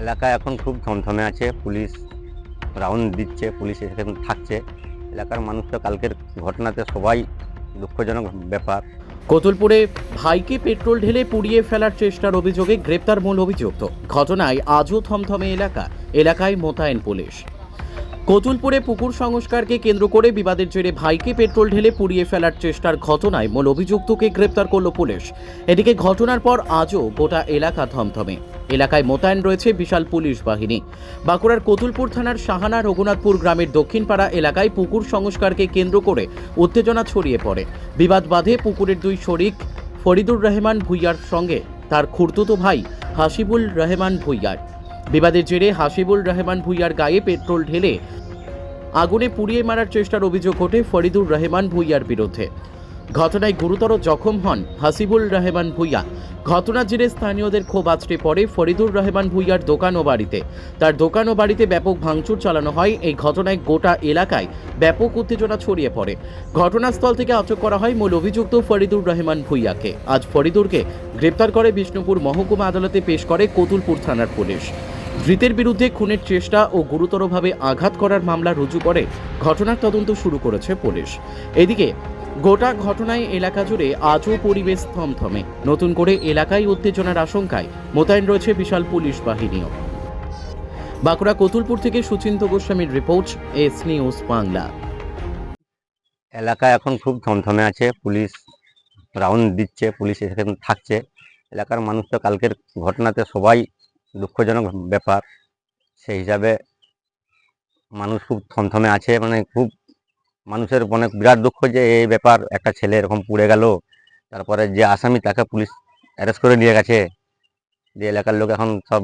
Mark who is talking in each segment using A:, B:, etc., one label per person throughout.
A: এলাকা এখন খুব থমথমে আছে, পুলিশ রাউন্ড দিচ্ছে, পুলিশ এখানে থাকছে। এলাকার মানুষ তো কালকের ঘটনাতে সবাই দুঃখজনক ব্যাপার।
B: কতুলপুরে ভাইকে পেট্রোল ঢেলে পুড়িয়ে ফেলার চেষ্টার অভিযোগে গ্রেপ্তার মূল অভিযুক্ত। ঘটনায় আজও থমথমে এলাকা, এলাকায় মোতায়েন পুলিশ। কতুলপুরে পুকুর সংস্কারকে কেন্দ্র করে বিবাদের জেরে ভাইকে পেট্রোল ঢেলে পুড়িয়ে ফেলার চেষ্টার ঘটনায় মূল অভিযুক্তকে গ্রেপ্তার করল পুলিশ। এদিকে ঘটনার পর আজও গোটা এলাকা থমথমে। এলাকায় মোতায়েন রয়েছে বিশাল পুলিশ বাহিনী। বাঁকুড়ার কতুলপুর থানার সাহানা রঘুনাথপুর গ্রামের দক্ষিণপাড়া এলাকায় পুকুর সংস্কারকে কেন্দ্র করে উত্তেজনা ছড়িয়ে পড়ে। বিবাদ বাধে পুকুরের দুই শরিক, ফরিদুর রহমান ভুইয়ার সঙ্গে। তার খুড়তুতো ভাই হাসিবুল রহমান ভুইয়ার। বিবাদের জেরে হাসিবুল রহমান ভুইয়ার গায়ে পেট্রোল ঢেলে আগুনে পুড়িয়ে মারার চেষ্টার অভিযোগ ওঠে ফরিদুর রহমান ভুইয়ার বিরুদ্ধে। ঘটনায় গুরুতর জখম হন হাসিবুল রহমান ভুইয়া। ঘটনার জেরে স্থানীয়দের ক্ষোভ আছড়ে পড়ে ফরিদুর রহমান ভুইয়ার দোকান ও বাড়িতে। তার দোকান ও বাড়িতে ব্যাপক ভাঙচুর চালানো হয়। এই ঘটনায় গোটা এলাকায় ব্যাপক উত্তেজনা ছড়িয়ে পড়ে। ঘটনাস্থল থেকে আটক করা হয় মূল অভিযুক্ত ফরিদুর রহমান ভুইয়াকে। আজ ফরিদুরকে গ্রেপ্তার করে বিষ্ণুপুর মহকুমা আদালতে পেশ করে কতুলপুর থানার পুলিশ। ধৃতের বিরুদ্ধে খুনের চেষ্টা ও গুরুতরভাবে আঘাত করার মামলা রুজু করে ঘটনার তদন্ত শুরু করেছে পুলিশ। এদিকে, গোটা ঘটনায় এলাকা জুড়ে আজও পরিবেশ থমথমে। নতুন করে এলাকায় উত্তেজনার আশঙ্কায় মোতায়েন রয়েছে বিশাল পুলিশ বাহিনীও। বাঁকুড়া কতুলপুর থেকে সুচিন্ত গোস্বামীর রিপোর্ট, এস নিউজ বাংলা।
A: এলাকা এখন খুব থমথমে আছে, পুলিশ রাউন্ড দিচ্ছে, পুলিশ এখানে থাকছে। এলাকার মানুষ তো কালকের ঘটনাতে সবাই দুঃখজনক ব্যাপার। সেই হিসাবে মানুষ খুব থমথমে আছে মানে খুব মানুষের অনেক বিরাট দুঃখ যে এই ব্যাপার একটা ছেলে এরকম পুড়ে গেল তারপরে যে আসামি তাকে পুলিশ অ্যারেস্ট করে নিয়ে গেছে যে এলাকার লোক এখন সব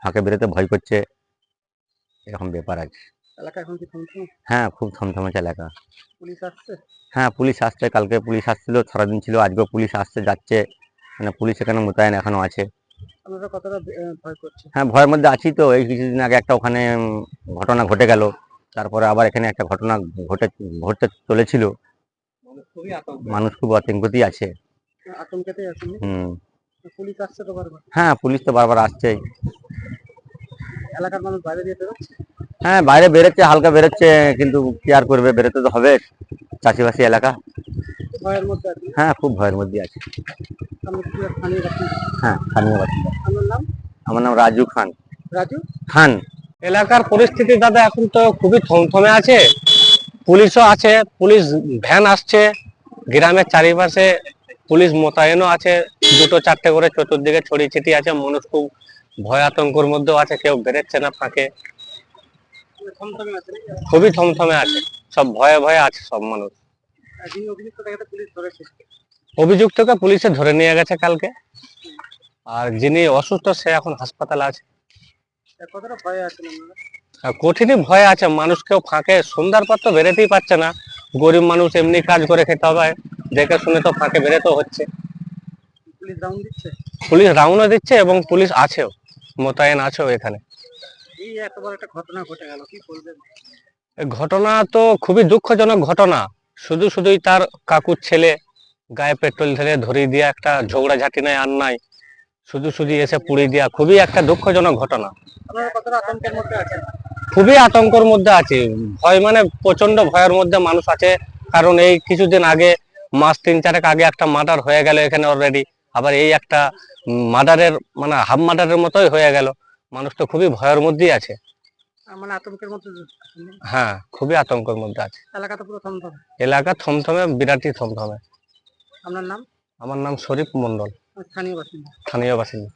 A: ফাঁকে বেরোতে ভয় করছে। এরকম ব্যাপার আছে।
C: এলাকা এখন কি থমথম?
A: হ্যাঁ খুব থমথমে আছে এলাকা।
C: পুলিশ আসছে?
A: হ্যাঁ পুলিশ আসছে। কালকে পুলিশ আসছিল সারাদিন ছিল আজকেও পুলিশ আসছে যাচ্ছে। মানে পুলিশ এখানে মোতায়েন এখনও আছে।
C: আপনারা কতটা ভয় করছে
A: হ্যাঁ ভয়ের মধ্যে আছি তো। এই কিছুদিন আগে একটা ওখানে ঘটনা ঘটে গেল। তারপরে আবার এখানে একটা ঘটনা ঘটে ঘটতে চলেছিল। মানুষ খুব আতঙ্কতেই আছে। হুম।
C: পুলিশ আসছে তো বারবার?
A: হ্যাঁ পুলিশ তো বারবার আসছেই
C: এলাকার মানুষ বাইরে দিয়ে বেরোচ্ছে
A: হ্যাঁ বাইরে বেরোচ্ছে হালকা বেরোচ্ছে কিন্তু কি আর করবে? বেরোতে তো হবে। চাষিবাসী এলাকা। হ্যাঁ খুব ভয়ের মধ্যে আছে। হ্যাঁ স্থানীয় বাসিন্দা। আমার নাম রাজু খান।
C: রাজু?
A: খান।
D: এলাকার পরিস্থিতি দাদা এখন তো খুবই থমথমে আছে। পুলিশও আছে পুলিশ ভ্যান আসছে গ্রামের চারিপাশে পুলিশ মোতায়েনও আছে। দুটো চারটে করে চতুর্দিকে ছড়িয়ে ছিটিয়ে আছে। মানুষ খুব ভয় আতঙ্কর মধ্যেও আছে কেউ বেরোচ্ছে না ফাঁকে। খুবই থমথমে আছে। সব ভয়ে ভয়ে আছে সব মানুষ। অভিযুক্তকে পুলিশে ধরে নিয়ে গেছে কালকে। আর যিনি অসুস্থ সে এখন হাসপাতালে আছে। কঠিনই ভয় আছে। মানুষকেও ফাঁকে সন্ধ্যার পর তো বেরোতেই পারছে না। গরিব মানুষ এমনি কাজ করে খেতে হবে। দেখে শুনে তো ফাঁকে বেরোতে হচ্ছে।
C: পুলিশ রাউন্ড দিচ্ছে?
D: রাউন্ডও দিচ্ছে এবং পুলিশ আছেও মোতায়েন আছেও এখানে।
C: ঘটনা
D: তো খুবই দুঃখজনক ঘটনা। শুধু শুধুই তার কাকুর ছেলে গায়ে পেট্রোল ঢেলে ধরিয়ে দিয়া একটা ঝগড়া ঝাঁটি নাই আর নাই। শুধু শুধু এসে পুড়িয়ে দিয়া। খুবই একটা দুঃখজনক ঘটনা। খুবই আতঙ্কর মধ্যে আছে। ভয় মানে প্রচণ্ড ভয়ের মধ্যে মানুষ আছে। কারণ এই কিছুদিন আগে মাস তিন চারেক আগে একটা মার্ডার হয়ে গেল এখানে অলরেডি আবার এই একটা মার্ডারের মানে হাফ মার্ডারের মতোই হয়ে গেল। মানুষ তো খুবই ভয়ের মধ্যেই আছে।
C: মানে আতঙ্কের মধ্যে
D: হ্যাঁ খুবই আতঙ্কের মধ্যে আছে।
C: এলাকা তো পুরো থমথমে।
D: এলাকা থমথমে বিরাটই থমথমে।
C: আপনার নাম?
D: আমার নাম শরীফ মন্ডল
C: স্থানীয় বাসিন্দা।
D: স্থানীয় বাসিন্দা।